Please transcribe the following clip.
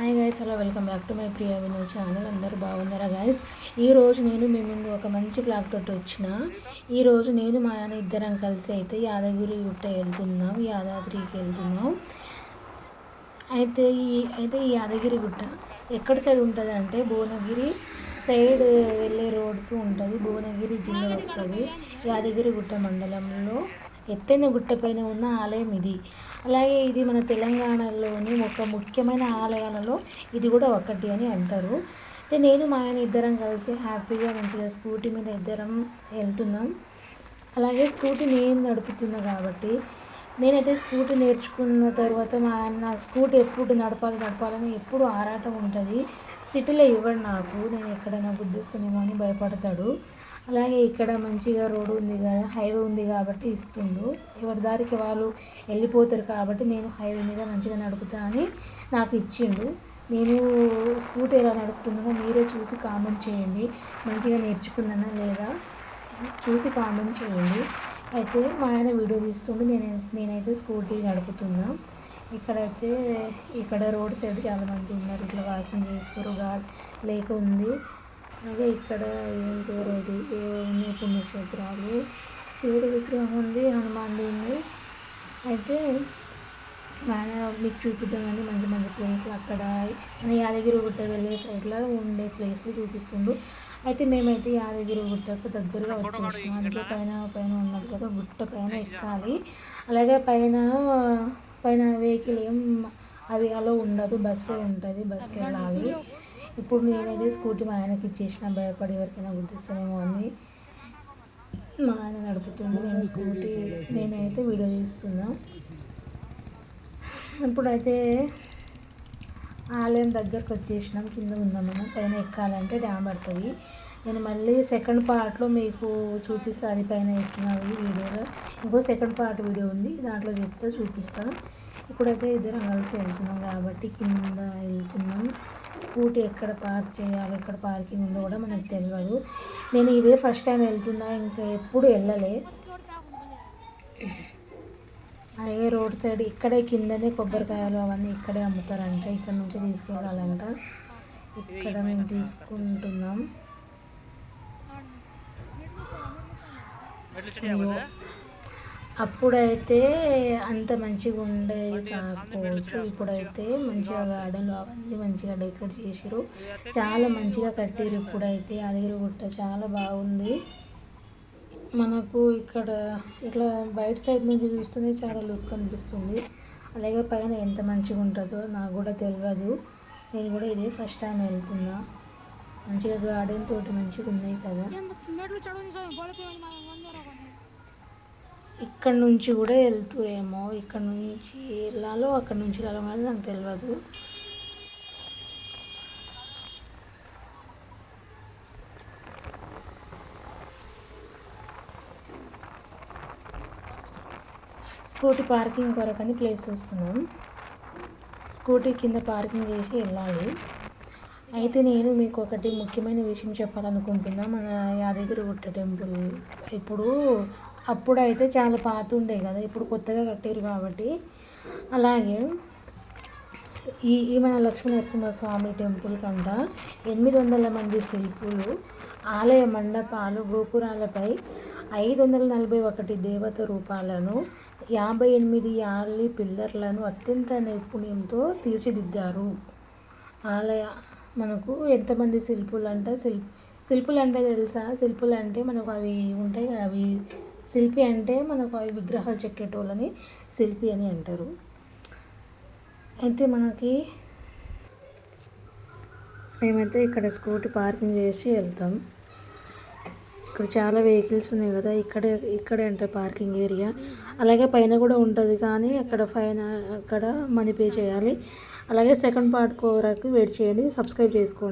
Hi guys hello welcome back to my Priya Vinod channel అందరూ బాగున్నారా guys ఈరోజు నేను మీ ముందు ఒక మంచి బ్లాగ్ తోటి వచ్చిన. ఈరోజు నేను మా నాన్న ఇద్దరం కలిసి అయితే యాదగిరి గుట్ట వెళ్తున్నాం యాదాద్రికి వెళ్తున్నాం. అయితే ఈ అయితే ఈ యాదగిరి గుట్ట ఎక్కడ సైడ్ ఉంటుంది అంటే భువనగిరి సైడ్ వెళ్ళే రోడ్కి ఉంటుంది. భువనగిరి జిల్లా వస్తుంది యాదగిరి గుట్ట మండలంలో. ఎత్తైన గుట్టపైన ఉన్న ఆలయం ఇది. అలాగే ఇది మన తెలంగాణలోని ఒక ముఖ్యమైన ఆలయాలలో ఇది కూడా ఒకటి అని అంటారు. అయితే నేను మా ఆయన ఇద్దరం కలిసి హ్యాపీగా మంచిగా స్కూటీ మీద ఇద్దరం వెళ్తున్నాం. అలాగే స్కూటీ నేను నడుపుతున్నా కాబట్టి నేనైతే స్కూటీ నేర్చుకున్న తర్వాత మా ఆయన నాకు స్కూటీ ఎప్పుడు నడపాలి నడపాలని ఎప్పుడు ఆరాటం ఉంటుంది. సిటీలో ఇవ్వడు నాకు నేను ఎక్కడైనా గుద్దిస్తానేమో అని భయపడతాడు. అలాగే ఇక్కడ మంచిగా రోడ్డు ఉంది కదా హైవే ఉంది కాబట్టి ఇస్తుండు. ఎవరి దారికి వాళ్ళు వెళ్ళిపోతారు కాబట్టి నేను హైవే మీద మంచిగా నడుపుతా అని నాకు ఇచ్చిండు. నేను స్కూటీ ఎలా నడుపుతున్నానో మీరే చూసి కామెంట్ చేయండి. మంచిగా నేర్చుకున్నానా లేదా చూసి కామెంట్ చేయండి. అయితే మా ఆయన వీడియో తీస్తుండే. నేను నేనైతే స్కూటీ నడుపుతున్నా. ఇక్కడైతే ఇక్కడ రోడ్ సైడ్ చాలామంది ఉన్నారు. ఇట్లా వాకింగ్ చేస్తారు. గాడ్ లేక ఉంది. అలాగే ఇక్కడ ఏంటి రోజు ఏవన్నీ పుణ్యక్షేత్రాలు శివుడు విగ్రహం ఉంది హనుమాన్ది ఉంది. అయితే ఆయన మీకు చూపిద్దామని మంచి మంచి ప్లేస్లు అక్కడ. మన యాదగిరి గుట్ట వెళ్ళే సైడ్లో ఉండే ప్లేస్లు చూపిస్తుండు. అయితే మేమైతే యాదగిరి గుట్టకు దగ్గరగా వచ్చేసినాం. అందుకే పైన పైన ఉన్నది కదా గుట్ట పైన ఎక్కాలి. అలాగే పైన పైన వెహికల్ ఏం అవి అలా ఉండదు. బస్సే ఉంటుంది బస్కి వెళ్ళాలి ఇప్పుడు నేనైతే స్కూటీ మా ఆయనకి ఇచ్చేసిన భయపడి ఎవరికైనా గుర్తిస్తానేమో అని మా ఆయన నడుపుతుంది నేను స్కూటీ నేనైతే వీడియో తీస్తున్నా ఇప్పుడైతే ఆలయం దగ్గరకు వచ్చేసినాం కింద ఉన్నాం మనం పైన ఎక్కాలంటే డ్యామ్ పడుతుంది. నేను మళ్ళీ సెకండ్ పార్ట్లో మీకు చూపిస్తాను అది పైన ఎక్కినవి వీడియోలో. ఇంకో సెకండ్ పార్ట్ వీడియో ఉంది దాంట్లో చెప్తే చూపిస్తాను ఇప్పుడైతే ఇద్దరం కలిసి వెళ్తున్నాం కాబట్టి కింద వెళ్తున్నాం. స్కూటీ ఎక్కడ పార్క్ చేయాలి ఎక్కడ పార్కింగ్ ఉందో కూడా మనకు తెలియదు నేను ఇదే ఫస్ట్ టైం వెళ్తున్నా ఇంకా ఎప్పుడు వెళ్ళలే. అలాగే రోడ్ సైడ్ ఇక్కడే కిందనే కొబ్బరికాయలు అవన్నీ ఇక్కడే అమ్ముతారంట ఇక్కడ నుంచి తీసుకెళ్ళాలంట. ఇక్కడ మేము తీసుకుంటున్నాం. అప్పుడైతే అంత మంచిగా ఉండేది కాకపోవచ్చు. ఇప్పుడైతే మంచిగా గార్డెన్లు అవన్నీ మంచిగా డెకరేట్ చేసిరు చాలా మంచిగా కట్టిరు ఇప్పుడైతే. అదిగిరి గుట్ట చాలా బాగుంది. మనకు ఇక్కడ ఇట్లా బయట సైడ్ నుంచి చూస్తుంది చాలా లుక్ అనిపిస్తుంది అలాగే పైన ఎంత మంచిగా ఉంటుందో నాకు కూడా తెలియదు నేను కూడా ఇదే ఫస్ట్ టైం వెళ్తున్నా. మంచిగా గార్డెన్ తోటి మంచిగా ఉన్నాయి కదా ఇక్కడ నుంచి కూడా వెళ్తురేమో. ఇక్కడ నుంచి వెళ్ళాలో అక్కడ నుంచి వెళ్ళాలో కానీ నాకు తెలియదు స్కూటీ పార్కింగ్ కొరకని ప్లేస్ చూస్తున్నాం. స్కూటీ కింద పార్కింగ్ చేసి వెళ్ళాలి. అయితే నేను మీకు ఒకటి ముఖ్యమైన విషయం చెప్పాలనుకుంటున్నా. మన యాదగిరి గుట్ట టెంపుల్. ఇప్పుడు అప్పుడు అయితే చాలా పాత ఉండే కదా. ఇప్పుడు కొత్తగా కట్టారు కాబట్టి. అలాగే ఈ ఈ మన లక్ష్మీ నరసింహస్వామి టెంపుల్ కంట ఎనిమిది వందల మంది శిల్పులు ఆలయ మండపాలు గోపురాలపై ఐదు వందల నలభై ఒకటి దేవత రూపాలను యాభై ఎనిమిది యాలి పిల్లర్లను అత్యంత నైపుణ్యంతో తీర్చిదిద్దారు. ఆలయ మనకు ఎంతమంది శిల్పులు అంటే శిల్ శిల్పులు అంటే తెలుసా? శిల్పులు అంటే మనకు అవి ఉంటాయి అవి శిల్పి అంటే మనకు అవి విగ్రహాలు చెక్కేటోళ్ళని శిల్పి అని అంటారు. అయితే మనకి మేమైతే ఇక్కడ స్కూటీ పార్కింగ్ చేసి వెళ్తాం. ఇక్కడ చాలా వెహికల్స్ ఉన్నాయి కదా ఇక్కడే ఇక్కడే అంటే పార్కింగ్ ఏరియా. అలాగే పైన కూడా ఉంటుంది కానీ అక్కడ పైన అక్కడ మనీ పే చేయాలి. అలాగే సెకండ్ పార్ట్ కోరకు వెయిట్ చేయండి సబ్స్క్రైబ్ చేసుకోండి.